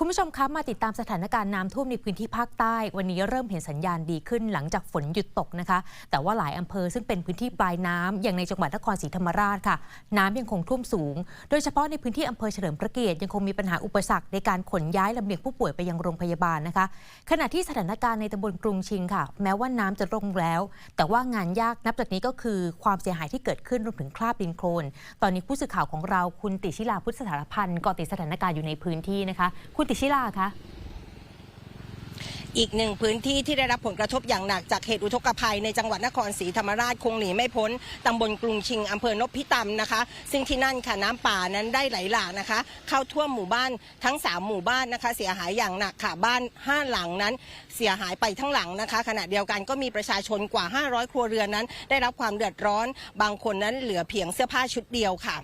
คุณผู้ชมคะมาติดตามสถานการณ์น้ำท่วมในพื้นที่ภาคใต้ วันนี้เริ่มเห็นสัญญาณดีขึ้นหลังจากฝนหยุดตกนะคะ แต่ว่าหลายอำเภอซึ่งเป็นพื้นที่ปลายน้ำอย่างในจังหวัดนครศรีธรรมราชค่ะ น้ำยังคงท่วมสูง โดยเฉพาะในพื้นที่อำเภอเฉลิมพระเกียรติยังคงมีปัญหาอุปสรรคในการขนย้ายลำเลียงผู้ป่วยไปยังโรงพยาบาลนะคะ ขณะที่สถานการณ์ในตำบลกรุงชิงค่ะ แม้ว่าน้ำจะลงแล้ว แต่ว่างานยากนับจากนี้ก็คือความเสียหายที่เกิดขึ้นรวมถึงคราบดินโคลนตอนนี้ผู้สื่อข่าวของเราคุณติชิลาพุทธสานพันธ์กาะติดสถานการณ์อยู่ในพื้นที่นะคะคุณติชิลาคะอีกหนึ่งพื้นที่ที่ได้รับผลกระทบอย่างหนักจากเหตุอุทกภัยในจังหวัดนครศรีธรรมราชคงหนีไม่พ้นตำบลกรุงชิงอำเภอนพิตำนะคะ ซึ่งที่นั่นค่ะน้ำป่านั้นได้ไหลหลากนะคะ เข้าท่วมหมู่บ้านทั้ง 3 หมู่บ้านนะคะ เสียหายอย่างหนักค่ะบ้าน 5 หลังนั้น เสียหายไปทั้งหลังนะคะ ขณะเดียวกันก็มีประชาชนกว่า 500 ครัวเรือนนั้น ได้รับความเดือดร้อน บางคนนั้นเหลือเพียงเสื้อผ้าชุดเดียวค่ะ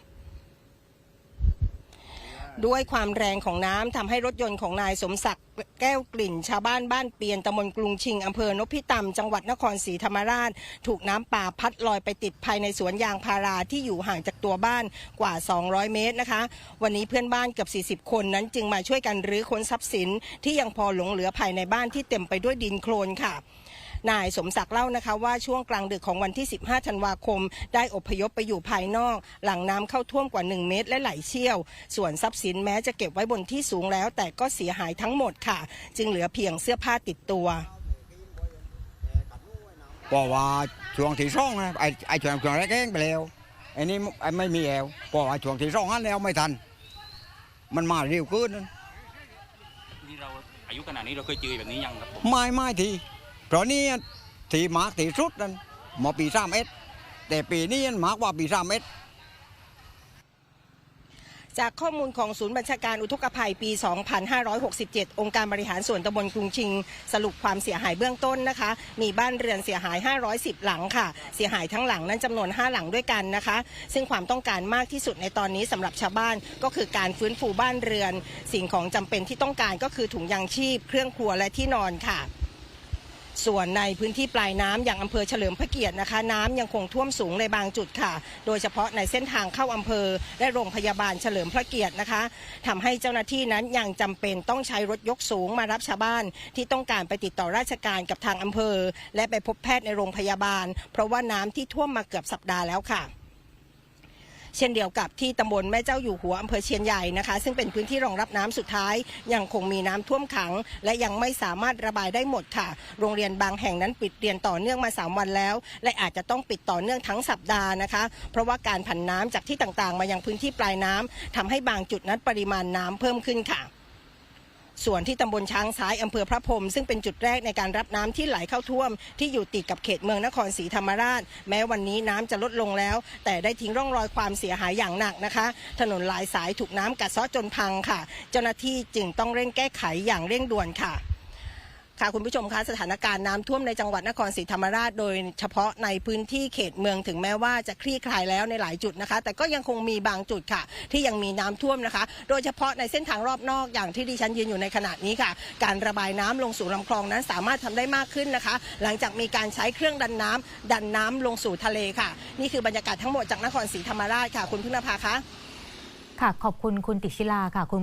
ด้วยความแรงของน้ำทำให้รถยนต์ของนายสมศักดิ์แก้วกลิ่น ชาวบ้านบ้านเปียนตำบลกรุงชิงอำเภอนพิตำจังหวัดนครศรีธรรมราช ถูกน้ำป่าพัดลอยไปติดภายในสวนยางพาราที่อยู่ห่างจากตัวบ้านกว่า 200 เมตรนะคะ วันนี้เพื่อนบ้านเกือบ40 คนนั้นจึงมาช่วยกันรื้อค้นทรัพย์สินที่ยังพอหลงเหลือภายในบ้านที่เต็มไปด้วยดินโคลนค่ะ นายสมศักดิ์เล่านะคะว่าช่วงกลางดึกของวันที่ 15 ธันวาคม ได้อพยพไปอยู่ภายนอก หลังน้ำเข้าท่วมกว่า 1 เมตรและไหลเชี่ยว ส่วนทรัพย์สินแม้จะเก็บไว้บนที่สูงแล้ว แต่ก็เสียหายทั้งหมดค่ะ จึงเหลือเพียงเสื้อผ้าติดตัวเพราะว่าช่วงที่สองนะไอ้ไอ้ช่วงช่วงแรกแห้งไปแล้วไอ้นี่ไอ้ไม่มีแอวเพราะว่าช่วงที่สองหันแล้วไม่ทัน มันมาเร็วขึ้นนั้นที่เราอายุขนาดนี้เราเคยเจอแบบนี้ยังครับผมไม่ไม่ทีเพ ราะนี่ทีมากที่สุดนั้นหมอปีสามเอ็ดแต่ปีนี้มากกว่าปีสามเอ็ดจากข้อมูลของศูนย์บัญชาการอุทกภัยปี 2567 องค์การบริหารส่วนตำบลกรุงชิง สรุปความเสียหายเบื้องต้นนะคะ มีบ้านเรือนเสียหาย 510 หลังค่ะ เสียหายทั้งหลังนั้นจำนวน 5 หลังด้วยกันนะคะ ซึ่งความต้องการมากที่สุดในตอนนี้สำหรับชาวบ้านก็คือการฟื้นฟูบ้านเรือน สิ่งของจำเป็นที่ต้องการก็คือถุงยางชีพ เครื่องครัวและที่นอนค่ะ ส่วนในพื้นที่ปลายน้ำอย่างอำเภอเฉลิมพระเกียรตินะคะ น้ำยังคงท่วมสูงในบางจุดค่ะ โดยเฉพาะในเส้นทางเข้าอำเภอและโรงพยาบาลเฉลิมพระเกียรตินะคะทำให้เจ้าหน้าที่นั้นยังจำเป็นต้องใช้รถยกสูงมารับชาวบ้านที่ต้องการไปติดต่อราชการกับทางอำเภอ และไปพบแพทย์ในโรงพยาบาล เพราะว่าน้ำที่ท่วมมาเกือบสัปดาห์แล้วค่ะ เช่นเดียวกับที่ตำบลแม่เจ้าอยู่หัวอำเภอเชียนใหญ่นะคะ ซึ่งเป็นพื้นที่รองรับน้ำสุดท้าย ยังคงมีน้ำท่วมขัง และยังไม่สามารถระบายได้หมดค่ะ โรงเรียนบางแห่งนั้นปิดเรียนต่อเนื่องมา 3 วันแล้ว และอาจจะต้องปิดต่อเนื่องทั้งสัปดาห์นะคะ เพราะว่าการผันน้ำจากที่ต่างๆ มายังพื้นที่ปลายน้ำทำให้บางจุดนั้นปริมาณน้ำเพิ่มขึ้นค่ะ ส่วนที่ตำบลช้างซ้ายอำเภอพระพรมซึ่งเป็นจุดแรกในการรับน้ำที่ไหลเข้าท่วม ที่อยู่ติดกับเขตเมืองนครศรีธรรมราช แม้วันนี้น้ำจะลดลงแล้ว แต่ได้ทิ้งร่องรอยความเสียหายอย่างหนักนะคะ ถนนหลายสายถูกน้ำกัดเซาะจนพังค่ะ เจ้าหน้าที่จึงต้องเร่งแก้ไขอย่างเร่งด่วนค่ะ ค่ะคุณผู้ชมคะสถานการณ์น้ำท่วมในจังหวัดนครศรีธรรมราชโดยเฉพาะในพื้นที่เขตเมืองถึงแม้ว่าจะคลี่คลายแล้วในหลายจุดนะคะ แต่ก็ยังคงมีบางจุดค่ะ ที่ยังมีน้ำท่วมนะคะ โดยเฉพาะในเส้นทางรอบนอกอย่างที่ดิฉันยืนอยู่ในขณะนี้ค่ะ การระบายน้ำลงสู่ลำคลองนั้นสามารถทำได้มากขึ้นนะคะ หลังจากมีการใช้เครื่องดันน้ำดันน้ำลงสู่ทะเลค่ะ นี่คือบรรยากาศทั้งหมดจากนครศรีธรรมราชค่ะ คุณพึ่งนภาคะค่ะขอบคุณคุณติชิลาค่ะคุณ